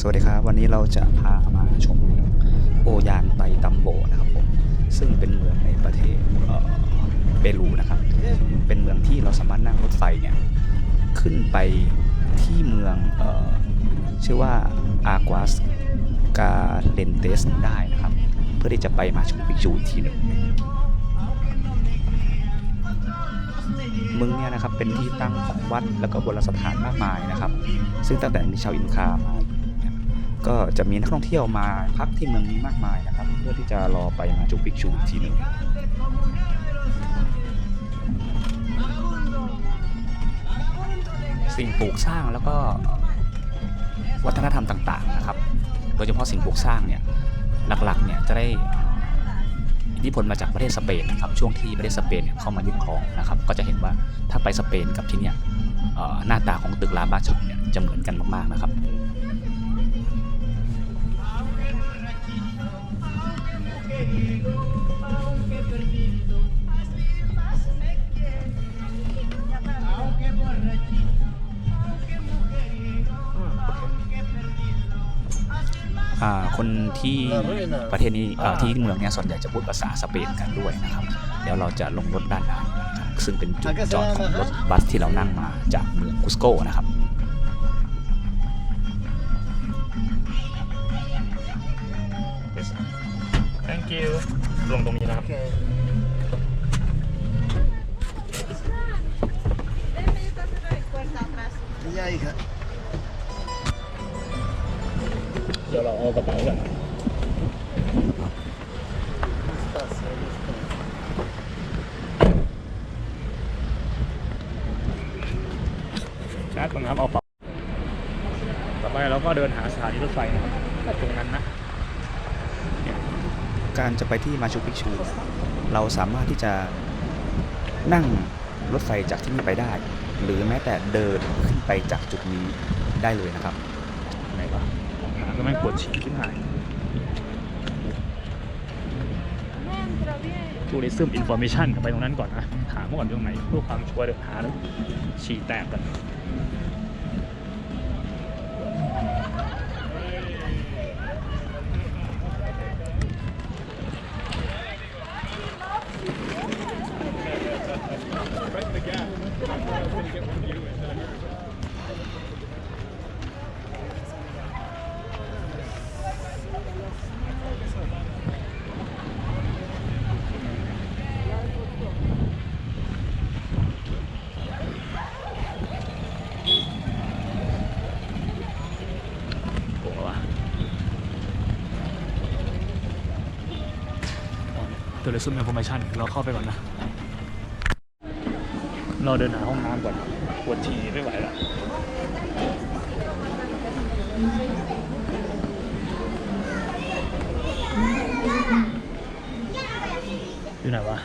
สวัสดีครับ วันนี้เราจะพามาชมเมืองโอยานไตตัมโบนะครับผมซึ่งเป็นเมืองในประเทศเปรูนะครับ เป็นเมืองที่เราสามารถนั่งรถไฟเนี่ยขึ้นไปที่เมืองเออชื่อว่าอากวาสกาเลนเตสได้นะครับ เพื่อที่จะไปมาชูปิกชูอีกทีหนึ่งเมืองเนี่ยนะครับเป็นที่ตั้งของวัดแล้วก็โบราณสถานมากมายนะครับ ซึ่งตั้งแต่มีชาวอินคามา ก็จะมีนักท่องเที่ยวมาพักที่เมืองนี้มากมายนะครับ เพื่อที่จะรอไปมาจูปิกชูอีกทีหนึ่งสิ่งปลูกสร้างแล้วก็วัฒนธรรมต่างๆนะครับ โดยเฉพาะสิ่งปลูกสร้างเนี่ยหลักๆเนี่ยจะได้อิทธิพลมาจากประเทศสเปนนะครับช่วงที่ประเทศสเปนเข้ามายึดครองนะครับ ก็จะเห็นว่าถ้าไปสเปนกับที่เนี่ยหน้าตาของตึกราบ้าช่องเนี่ยจะเหมือนกันมากๆนะครับ คนที่ประเทศนี้เอ่อที่เมืองเนี่ยส่วนใหญ่จะพูดภาษาสเปนกันด้วยนะครับ เดี๋ยวเราจะลงรถด้านหน้านะครับซึ่งเป็นจุดจอดของรถบัสที่เรานั่งมาจากเมืองคุสโกนะครับ thank you ลงตรงนี้นะครับ Ya, hija. เดี๋ยวเราเอากระเป๋าก่อนชาร์จก่อนนะครับเอาเป๋าต่อไปเราก็เดินหาสถานีรถไฟนะครับถ้าตรงนั้นนะ การจะไปที่มาชูปิกชูเราสามารถที่จะนั่งรถไฟจากที่นี่ไปได้ หรือแม้แต่เดินขึ้นไปจากจุดนี้ได้เลยนะครับไหนวะหาก็แม่ปวดฉี่ขึ้นหาย tourism information ไปตรงนั้นก่อนนะ ถามเมื่อก่อนตรงไหนเพื่อความชัวร์เดี๋ยวหาแล้วฉี่แตกกัน กลัววะ ตัวเลซุมอินโฟมชันเราเข้าไปก่อนนะ เราเดินหาห้องน้ำก่อนปวดฉี่ไม่ไหวแล้วอยู่ไหนวะ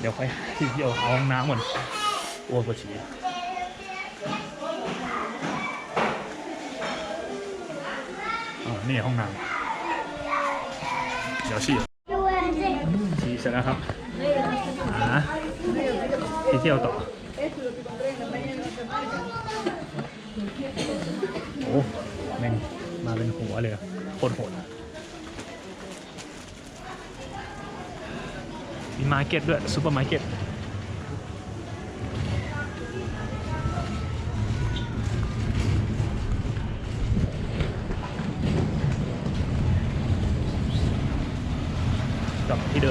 เดี๋ยวค่อยที่เที่ยวหาห้องน้ำก่อนโอ้ปวดฉี่ นี่ห้องน้ำเดี๋ยวฉี่ฉี่เสร็จแล้วครับหาที่เที่ยวต่อโอ้แม่งมาเป็นหัวเลยโคตรโหดมีมาร์เก็ตด้วยซูเปอร์มาร์เก็ต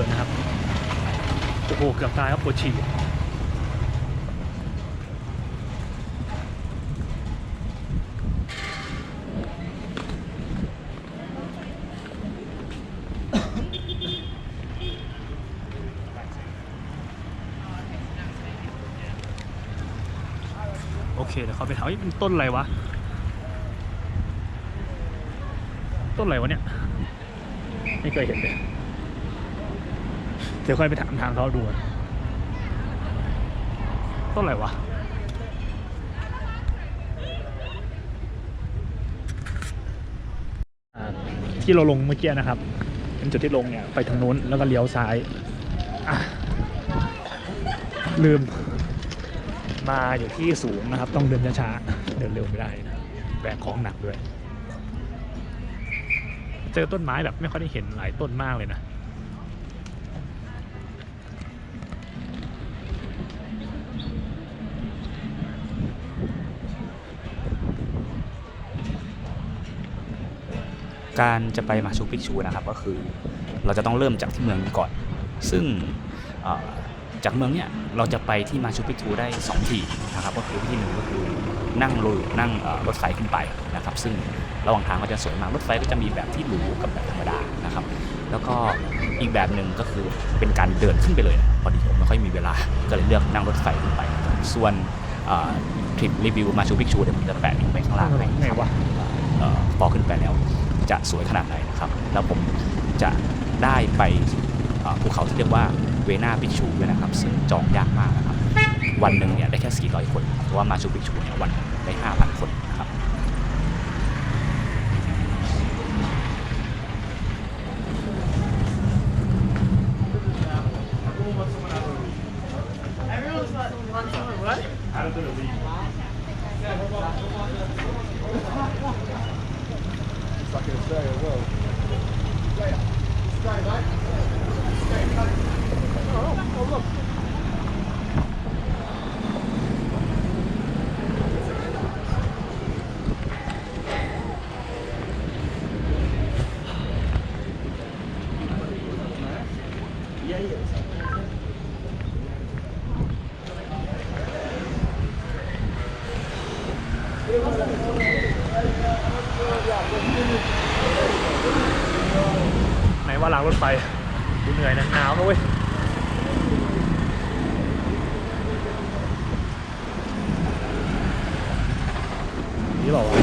นะครับ โอ้โห เกือบตายครับปวดฉี่โอเคเดี๋ยวเขาไปถามเอ้ยมันต้นอะไรวะ ต้นอะไรวะเนี่ย ไม่เคยเห็นเลย ดี๋ยวค่อยไปถามทางเขาดูต้นอะไรวะที่เราลงเมื่อกี้นะครับ เป็นจุดที่ลงเนี่ยไปทางนู้นแล้วก็เลี้ยวซ้าย ลืม มาอยู่ที่สูงนะครับ ต้องเดินช้าๆเดินเร็วไม่ได้นะแบกของหนักด้วย เจอต้นไม้แบบไม่ค่อยได้เห็นหลายต้นมากเลยนะ การจะไปมาชูปิกชูนะครับก็คือเราจะต้องเริ่มจากที่เมืองนี้ก่อน ซึ่งเอ่อจากเมืองเนี่ยเราจะไปที่มาชูปิกชูได้สองที่นะครับก็คือที่หนึ่งก็คือนั่งรถนั่งเอ่อรถไฟขึ้นไปนะครับ ซึ่งระหว่างทางก็จะสวยมากรถไฟก็จะมีแบบที่หรูกับแบบธรรมดานะครับ แล้วก็อีกแบบหนึ่งก็คือเป็นการเดินขึ้นไปเลยนะพอดีผมไม่ค่อยมีเวลาก็เลยเลือกนั่งรถไฟขึ้นไปนะครับส่วนเอ่อทริปรีวิวมาชูปิกชูเดี๋ยวผมจะแปะลิงก์ไว้ข้างล่างให้ไงวะเอ่อพอขึ้นไปแล้ว จะสวยขนาดไหนนะครับ แล้วผมจะได้ไปภูเขาที่เรียกว่าเวนาปิชูด้วยนะครับ ซึ่งจองยากมากนะครับ วันหนึ่งเนี่ยได้แค่ 400 คน เพราะว่ามาชูปิชูเนี่ยวันได้ 5,000 คน ไหนว่าล้างรถไฟกูเหนื่อยนะหนาวนะเว้ยนี่บอกว่า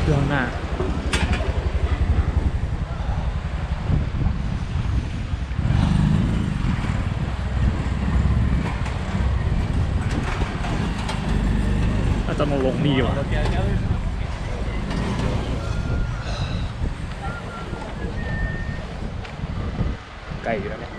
เครื่องหน้า อาจจะมาลงนี่ว่ะ ไกลอยู่แล้วเนี่ย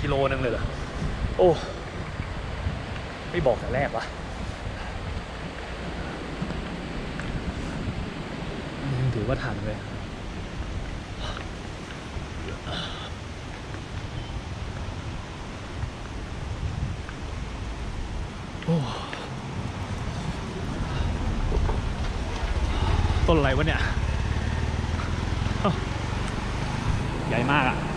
กิโลนึงเลยเหรอ โอ้ ไม่บอกแต่แรกวะยังถือว่าทันเลย โอ้ ต้นอะไรวะเนี่ยอ้าใหญ่มากอะอะ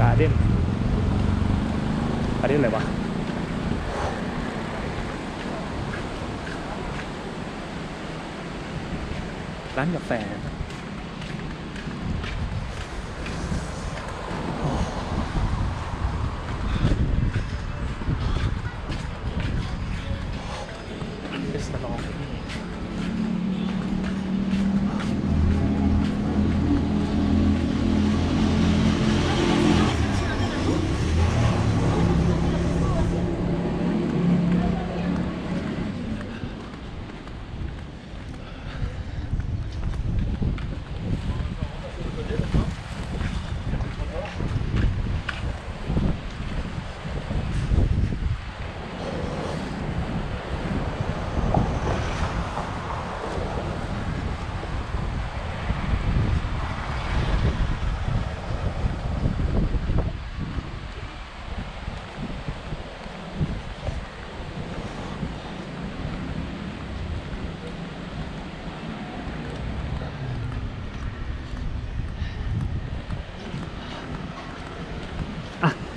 การ์เด้นการ์เด้นอะไรวะร้านกาแฟ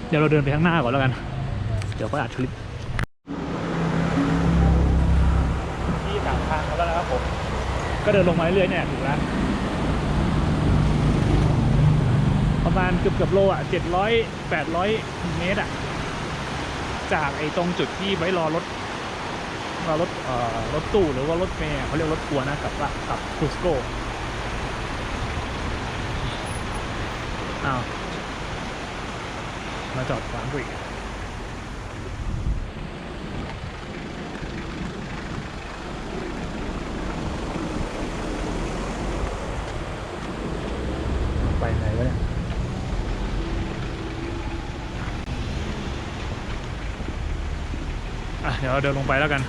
เดี๋ยวเราเดินไปข้างหน้าก่อนแล้วกัน เดี๋ยวค่อยอัดคลิปที่ตามทางกันแล้วนะครับผม ก็เดินลงมาเรื่อยๆเนี่ยถึงแล้วประมาณเกือบเกือบโลอะเจ็ดร้อยแปดร้อยเมตรอะ จากไอ้ตรงจุดที่ไว้รอรถรอรถเอ่อรถตู้หรือว่ารถเมล์เขาเรียกรถทัวร์นะกับละกับคูสโกอ้าว มาจอดขวางกูอีกไปไหนวะเนี่ยอะเดี๋ยวเราเดินลงไปแล้วกัน